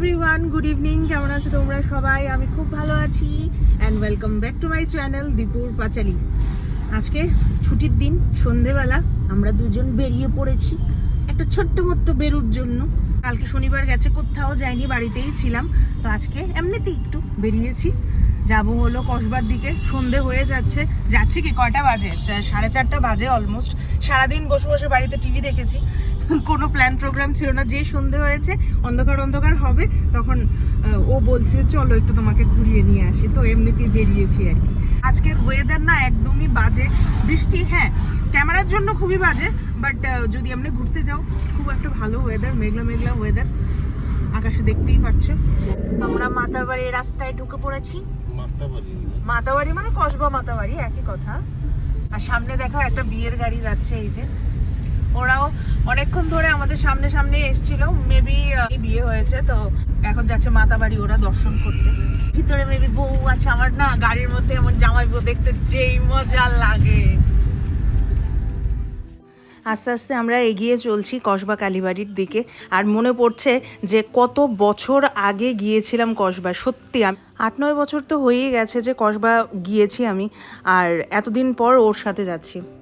Everyone good evening কেমন আছো তোমরা সবাই? আমি খুব ভালো আছি। And welcome back to my channel দীপুর পাঁচালি আজকে ছুটির দিন, সন্ধেবেলা, আমরা দুজন বেরিয়ে পড়েছি একটা ছোট্ট মোট্ট বেরুর জন্য। কালকে শনিবার গেছে, কোথাও যাইনি, বাড়িতেই ছিলাম। তো আজকে এমনিতেই একটু বেরিয়েছি। যাব হলো কসবার দিকে, সন্ধে হয়ে যাচ্ছে। যাচ্ছি কি, কয়টা বাজে? সাড়ে চারটা বাজে অলমোস্ট সারাদিন বসে বসে বাড়িতে টিভি দেখেছি। কোনো প্ল্যান প্রোগ্রাম ছিল না। যে সন্ধে হয়েছে, অন্ধকার অন্ধকার হবে, তখন ও বলছে, চলো একটু তোমাকে ঘুরিয়ে নিয়ে আসি। তো এমনিতেই বেরিয়েছি আর কি। আজকের ওয়েদার না একদমই বাজে। বৃষ্টি হ্যাঁ ক্যামেরার জন্য খুবই বাজে বাট যদি এমনি ঘুরতে যাও, খুব একটা ভালো ওয়েদার মেঘলা মেঘলা ওয়েদার আকাশে দেখতেই পাচ্ছ আমরা মাতার বাড়ির রাস্তায় ঢুকে পড়েছি। মাতাবাড়ি মানে কসবা মাতাবাড়ি, একই কথা। আর সামনে দেখো একটা বিয়ের গাড়ি যাচ্ছে, এই যে। ওরাও অনেকক্ষণ ধরে আমাদের সামনে সামনে এসেছিল। মেবি বিয়ে হয়েছে, তো এখন যাচ্ছে মাতাবাড়ি ওরা দর্শন করতে। ভিতরে মেবি বউ আছে, আমার না গাড়ির মধ্যে এমন জামাই বউ দেখতে যেই মজা লাগে। আস্তে আস্তে আমরা এগিয়ে চলছি কসবা কালীবাড়ির দিকে। আর মনে পড়ছে যে কত বছর আগে গিয়েছিলাম কসবা। সত্যি, আমি আট নয় বছর তো হয়েই গেছে যে কসবা গিয়েছি আমি। আর এতদিন পর ওর সাথে যাচ্ছি।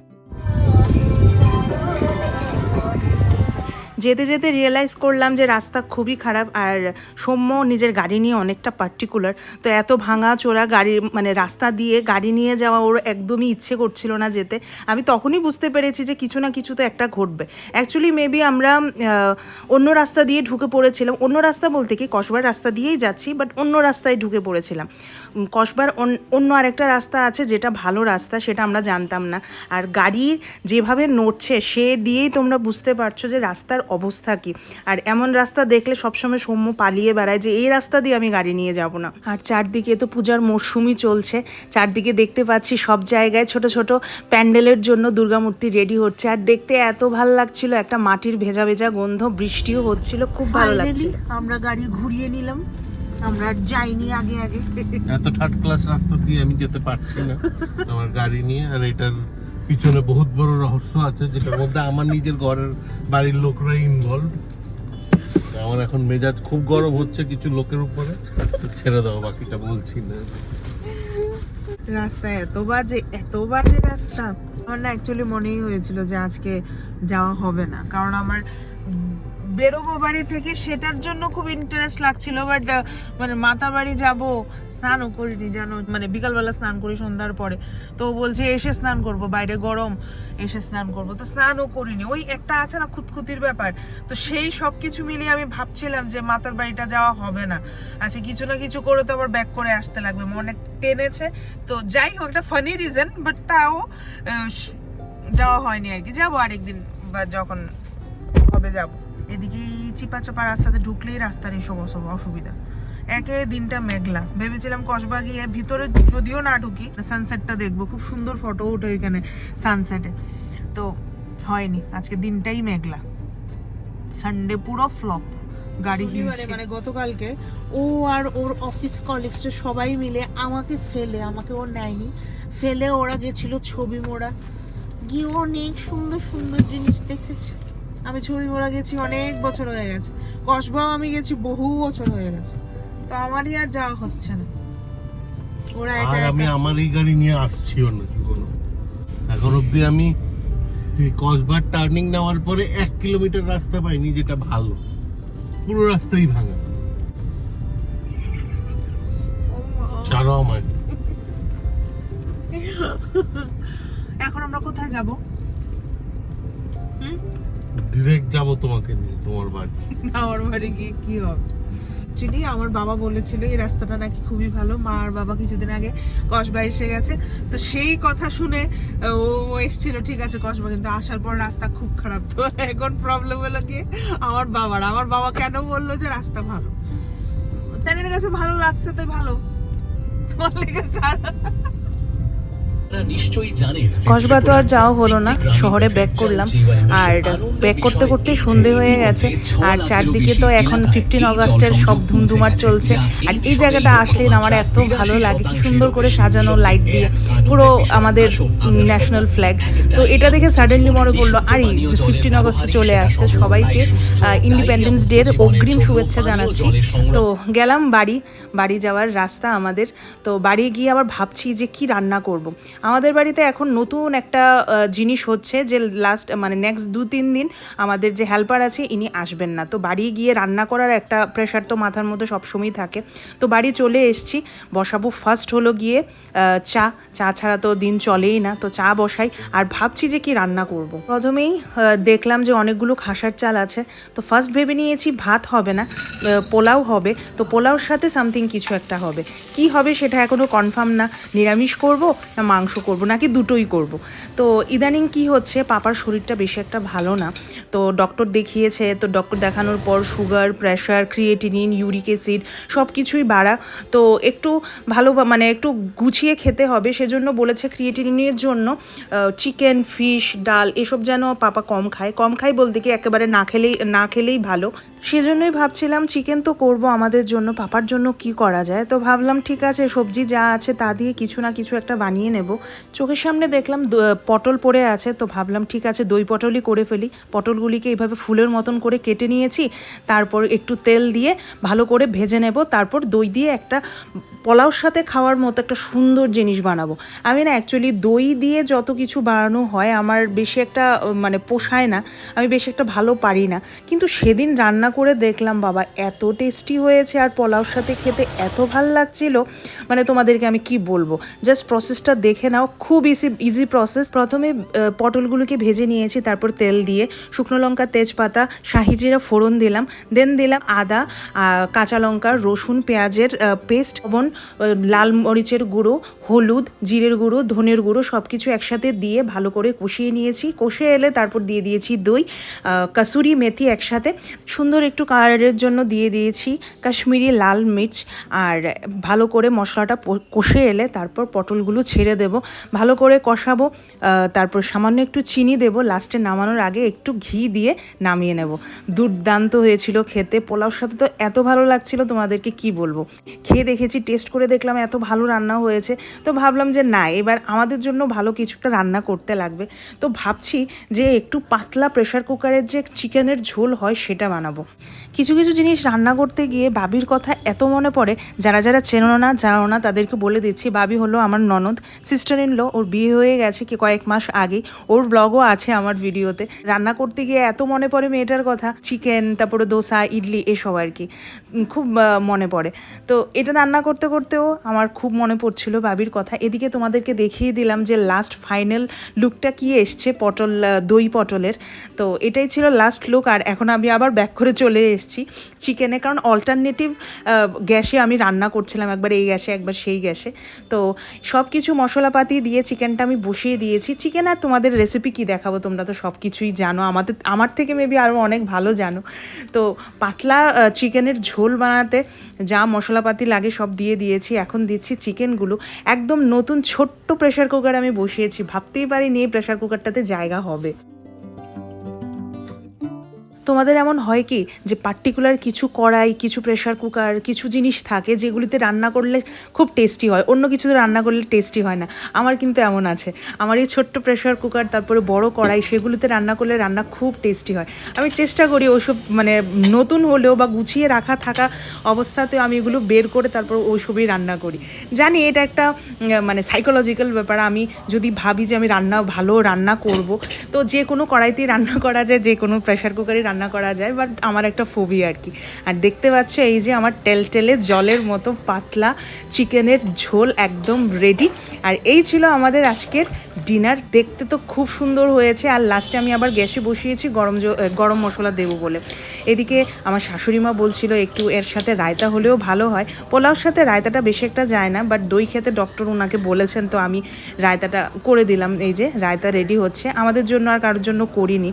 যেতে যেতে রিয়েলাইজ করলাম যে রাস্তা খুবই খারাপ আর সৌম্য নিজের গাড়ি নিয়ে অনেকটা পার্টিকুলার তো এত ভাঙা চোরা গাড়ি মানে রাস্তা দিয়ে গাড়ি নিয়ে যাওয়া ওর একদমই ইচ্ছে করছিল না যেতে। আমি তখনই বুঝতে পেরেছি যে কিছু না কিছু তো একটা ঘটবে। অ্যাকচুয়ালি মেবি আমরা অন্য রাস্তা দিয়ে ঢুকে পড়েছিলাম। অন্য রাস্তা বলতে কি, কসবার রাস্তা দিয়েই যাচ্ছি বাট অন্য রাস্তায় ঢুকে পড়েছিলাম। কসবার অন- অন্য আরেকটা রাস্তা আছে যেটা ভালো রাস্তা, সেটা আমরা জানতাম না। আর গাড়ি যেভাবে নড়ছে, সে দিয়েই তোমরা বুঝতে পারছ যে রাস্তার অবস্থা কি? আর এমন রাস্তা দেখলে সবসময় সৌম্য পালিয়ে বেড়ায় যে এই রাস্তা দিয়ে আমি গাড়ি নিয়ে যাব না। আর চারদিকে তো পূজার মরশুমই চলছে। চারদিকে দেখতে পাচ্ছি সব জায়গায় ছোট ছোট প্যান্ডেলের জন্য দুর্গামূর্তি রেডি হচ্ছে। আর দেখতে এত ভালো লাগছিল একটা মাটির ভেজা ভেজা গন্ধ বৃষ্টিও হচ্ছিল খুব ভালো লাগছিল। আমরা গাড়ি ঘুরিয়ে নিলাম। আমরা আর যাইনি আগে আগে। এত থার্ড ক্লাস রাস্তা দিয়ে আমি যেতে পারছি না। আমার গাড়ি নিয়ে আর এটার পিছনে বহুত বড় রহস্য আছে, যেটার মধ্যে আমার নিজের ঘরের বাড়ির লোকরা ইনভলভ আমার এখন মেজাজ খুব গরম হচ্ছে কিছু লোকের উপরে। ছেড়ে দাও, বাকিটা বলছি না। রাস্তা এত বাজে এত বাজে রাস্তা। আমার না অ্যাকচুয়ালি মনেই হয়েছিল যে আজকে যাওয়া হবে না। কারণ আমার বেরোবো বাড়ি থেকে সেটার জন্য খুব ইন্টারেস্ট লাগছিল বাট মানে মাতা বাড়ি যাব, স্নানও করিনি জানো মানে বিকালবেলা স্নান করি সন্ধ্যার পরে। তো বলছে, এসে স্নান করব, বাইরে গরম, এসে স্নান করব। তো স্নানও করিনি। ওই একটা আছে না, খুঁতখুতির ব্যাপার। তো সেই সব কিছু মিলিয়ে আমি ভাবছিলাম যে মাতার বাড়িটা যাওয়া হবে না। আচ্ছা কিছু না কিছু করে তো আবার ব্যাক করে আসতে লাগবে। মনে টেনেছে। তো যাই হোক, একটা ফানি রিজন বাট তাও যাওয়া হয়নি আর কি। যাব আরেকদিন বা যখন হবে, যাব। এদিকে চিপা চাপা রাস্তাতে ঢুকলেই রাস্তার এইসব অসু- অসুবিধা। একে দিনটা মেঘলা। ভেবেছিলাম কসবা গিয়ে ভিতরে যদিও না ঢুকি সানসেটটা দেখব। খুব সুন্দর ফটো ওঠে ওইখানে সানসেটে তো হয়নি। আজকে দিনটাই মেঘলা। সানডে পুরো ফ্লপ গাড়ি মানে গতকালকে ও আর ওর অফিস কলিগসটা সবাই মিলে আমাকে ফেলে আমাকে ও নেয়নি। ফেলে ওরা গেছিল ছবি মোড়া। গিয়ে অনেক সুন্দর সুন্দর জিনিস দেখেছে। আমি ছবি মোড়া গেছি অনেক বছর হয়ে গেছে। কসবাও আমি গেছি বহু বছর হয়ে গেছে। তো আমারই আর যাওয়া হচ্ছে না। ওরা আর আমি আমার এই গাড়ি নিয়ে আসছিও না জীবনে। এখন অব্দি আমি এই কসবার টার্নিং নেওয়ার পরে এক কিলোমিটার রাস্তা পাইনি যেটা ভালো। পুরো রাস্তাই ভাঙা। ছাড়ো আমার এখন আমরা কোথায় যাব? হুম? ডিরেক্ট যাব তোমাকে নিয়ে, তোমার বাড়ি। আমার বাড়ি গিয়ে কি হবে? অ্যাকচুয়ালি আমার বাবা বলেছিল, এই রাস্তাটা নাকি খুবই ভালো। মা আর বাবা কিছুদিন আগে কসবা এসে গেছে। তো সেই কথা শুনে, ও এসেছিল, ঠিক আছে কসবা কিন্তু আসার পর রাস্তা খুব খারাপ। তো এখন প্রবলেম হলো কি, আমার বাবার। আমার বাবা কেন বলল যে রাস্তা ভালো? তাদের কাছে ভালো লাগছে, তাই ভালো। তোমার লেগে খারাপ। কসবা তো আর যাওয়া হলো না। শহরে ব্যাক করলাম। আর ব্যাক করতে করতে সন্ধে হয়ে গেছে। আর চারদিকে তো এখন ফিফটিন অগস্টের সব ধুমধুমার চলছে। আর এই জায়গাটা আসলে আমার এত ভালো লাগে কি সুন্দর করে সাজানো লাইট দিয়ে পুরো আমাদের ন্যাশনাল ফ্ল্যাগ তো এটা দেখে সাডেনলি মনে পড়ল আরে ফিফটিন অগস্ট চলে আসছে সবাইকে। ইন্ডিপেন্ডেন্স ডের অগ্রিম শুভেচ্ছা জানাচ্ছি। তো গেলাম বাড়ি বাড়ি যাওয়ার রাস্তা আমাদের। তো বাড়ি গিয়ে আবার ভাবছি যে কি রান্না করব। আমাদের বাড়িতে এখন নতুন একটা জিনিস হচ্ছে যে লাস্ট মানে নেক্সট দু তিন দিন আমাদের যে হেল্পার আছে, ইনি আসবেন না। তো বাড়ি গিয়ে রান্না করার একটা প্রেশার তো মাথার মধ্যে সবসময়ই থাকে। তো বাড়ি চলে এসেছি, বসাবো ফার্স্ট হলো গিয়ে চা। চা ছাড়া তো দিন চলেই না, তো চা বসাই। আর ভাবছি যে কি রান্না করব। প্রথমেই দেখলাম যে অনেকগুলো খাসার চাল আছে। তো ফার্স্ট ভেবে নিয়েছি ভাত হবে না পোলাও হবে। তো পোলাওর সাথে সামথিং কিছু একটা হবে। কি হবে সেটা এখনও কনফার্ম না। নিরামিষ করব না মাংস করব, নাকি দুটোই করব। তো ইদানিং কি হচ্ছে, পাপার শরীরটা বেশি একটা ভালো না। তো ডক্টর দেখিয়েছে, তো ডক্টর দেখানোর পর sugar pressure creatinine uric acid সব কিছুই বাড়া। তো একটু ভালো মানে একটু গুছিয়ে খেতে হবে, সেজন্য বলেছে ক্রিয়েটিনিনের জন্য চিকেন ফিশ ডাল, এসব যেন পাপা কম খায়। কম খায় বলতে কি, একেবারে না খেলেই না খেলেই ভালো। সেজন্যই ভাবছিলাম চিকেন তো করব আমাদের জন্য, পাপার জন্য কি করা যায়? তো ভাবলাম ঠিক আছে, সবজি যা আছে তা দিয়ে কিছু না কিছু একটা বানিয়ে নেব। চোখের সামনে দেখলাম পটল পড়ে আছে, তো ভাবলাম ঠিক আছে, দই পটলই করে ফেলি। পটলগুলিকে এইভাবে ফুলের মতন করে কেটে নিয়েছি, তারপর একটু তেল দিয়ে ভালো করে ভেজে নেব, তারপর দই দিয়ে একটা পোলাওর সাথে খাওয়ার মতো একটা সুন্দর জিনিস বানাবো। আমি না অ্যাকচুয়ালি দই দিয়ে যত কিছু বানানো হয় আমার বেশি একটা মানে পোষায় না আমি বেশি একটা ভালো পারি না। কিন্তু সেদিন রান্না করে দেখলাম বাবা এত টেস্টি হয়েছে আর পোলাওর সাথে খেতে এত ভালো লাগছিল। মানে তোমাদেরকে আমি কি বলব? জাস্ট প্রসেসটা দেখে নাও খুব ইজি ইজি প্রসেস প্রথমে পটলগুলোকে ভেজে নিয়েছি তারপর তেল দিয়ে শুকনো লঙ্কা তেজপাতা শাহি জিরা ফোড়ন দিলাম। দেন দিলাম আদা কাঁচা লঙ্কা রসুন পেঁয়াজের পেস্ট আহ, লাল মরিচের গুঁড়ো, হলুদ, জিরের গুঁড়ো, ধনের গুঁড়ো সব কিছু একসাথে দিয়ে ভালো করে কষিয়ে নিয়েছি। কষে এলে তারপর দিয়ে দিয়েছি দই কাসুরি মেথি একসাথে। সুন্দর একটু কালারের জন্য দিয়ে দিয়েছি কাশ্মীরি লাল মির্চ আর ভালো করে মশলাটা কষে এলে তারপর পটলগুলো ছেড়ে দেব। ভালো করে কষাবো তারপর সামান্য একটু চিনি দেব। লাস্টে নামানোর আগে একটু ঘি দিয়ে নামিয়ে নেব। দুর্দান্ত হয়েছিল খেতে। পোলাওর সাথে তো এত ভালো লাগছিল, তোমাদেরকে কি বলব? খেয়ে দেখেছি, টেস্ট করে দেখলাম এত ভালো রান্না হয়েছে। তো ভাবলাম যে না, এবার আমাদের জন্য ভালো কিছুটা রান্না করতে লাগবে। তো ভাবছি যে একটু পাতলা প্রেশার কুকারের যে চিকেনের ঝোল হয় সেটা বানাবো। কিছু কিছু জিনিস রান্না করতে গিয়ে বাবির কথা এত মনে পড়ে, যারা যারা চেনো না, জানো না, তাদেরকে বলে দিচ্ছি বাবি হলো আমার ননদ সিস্টার ইন ল ওর বিয়ে হয়ে গেছে কি কয়েক মাস আগে ওর ব্লগও আছে আমার ভিডিওতে রান্না করতে গিয়ে এত মনে পড়ে মেয়েটার কথা চিকেন তারপরে দোসা, ইডলি, এসব আর কি খুব মনে পড়ে। তো এটা রান্না করতে করতেও আমার খুব মনে পড়ছিল বাবির কথা। এদিকে তোমাদেরকে দেখিয়ে দিলাম যে লাস্ট ফাইনাল লুকটা কি এসছে, পটল দই পটলের। তো এটাই ছিল লাস্ট লুক আর এখন আমি আবার ব্যাক করে চলে এসেছি চিকেনে কারণ অল্টারনেটিভ গ্যাসে আমি রান্না করছিলাম একবার, এই গ্যাসে, একবার সেই গ্যাসে। তো সব কিছু মশলাপাতি দিয়ে চিকেনটা আমি বসিয়ে দিয়েছি। চিকেন আর তোমাদের রেসিপি কি দেখাবো তোমরা তো সব কিছুই জানো। আমাদের, আমার থেকে মেবি আরও অনেক ভালো জানো। তো পাতলা চিকেনের ঝোল বানাতে যা মশলাপাতি লাগে সব দিয়ে দিয়েছি, এখন দিচ্ছি চিকেনগুলো। একদম নতুন ছোট্ট প্রেশার কুকার আমি বসিয়েছি। ভাবতেই পারিনি এই প্রেশার কুকারটাতে জায়গা হবে। তোমাদের এমন হয় কি যে পার্টিকুলার কিছু কড়াই, কিছু প্রেশার কুকার কিছু জিনিস থাকে যেগুলিতে রান্না করলে খুব টেস্টি হয়, অন্য কিছুতে রান্না করলে টেস্টি হয় না। আমার কিন্তু এমন আছে। আমার এই ছোট্ট প্রেশার কুকার তারপরে বড় কড়াই, সেগুলিতে রান্না করলে রান্না খুব টেস্টি হয়। আমি চেষ্টা করি ওসব মানে নতুন হলেও বা গুছিয়ে রাখা থাকা অবস্থাতেও আমি এগুলো বের করে তারপর ওইসবই রান্না করি। জানি এটা একটা মানে সাইকোলজিক্যাল ব্যাপার। আমি যদি ভাবি যে আমি রান্না ভালো রান্না করব, তো যে কোনো কড়াইতেই রান্না করা যায়, যে কোনো প্রেশার কুকারে রান্না করা যায় বাট আমার একটা ফোবি আর কি। আর দেখতে পাচ্ছ এই যে আমার টেলটেলে জলের মতো পাতলা চিকেনের ঝোল একদম রেডি আর এই ছিল আমাদের আজকের ডিনার দেখতে তো খুব সুন্দর হয়েছে। আর লাস্টে আমি আবার গ্যাসে বসিয়েছি, গরম গরম মশলা দেবো বলে। এদিকে আমার শাশুড়ি মা বলছিল, একটু এর সাথে রায়তা হলেও ভালো হয়। পোলাওর সাথে রায়তাটা বেশি একটা যায় না বাট দই খেতে ডক্টর ওনাকে বলেছেন, তো আমি রায়তাটা করে দিলাম। এই যে রায়তা রেডি হচ্ছে। আমাদের জন্য আর কারোর জন্য করিনি।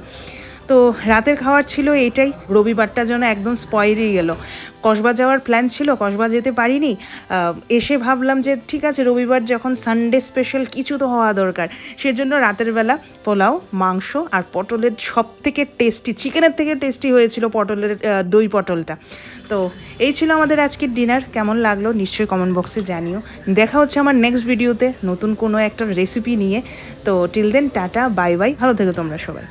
তো রাতের খাওয়ার ছিল এটাই রবিবারটা যেন একদম স্পয়েলই গেল। কসবা যাওয়ার প্ল্যান ছিল, কসবা যেতে পারিনি। এসে ভাবলাম যে ঠিক আছে, রবিবার যখন সানডে স্পেশাল কিছু তো হওয়া দরকার। সেজন্য রাতের বেলা পোলাও, মাংস আর পটলের সব থেকে টেস্টি চিকেনের থেকে টেস্টি হয়েছিল পটলের দই পটলটা। তো এই ছিল আমাদের আজকের ডিনার কেমন লাগল নিশ্চয়ই কমেন্ট বক্সে জানিও। দেখা হচ্ছে আমার নেক্সট ভিডিওতে নতুন কোনো একটা রেসিপি নিয়ে। তো till then tata bye bye ভালো থেকো তোমরা সবাই।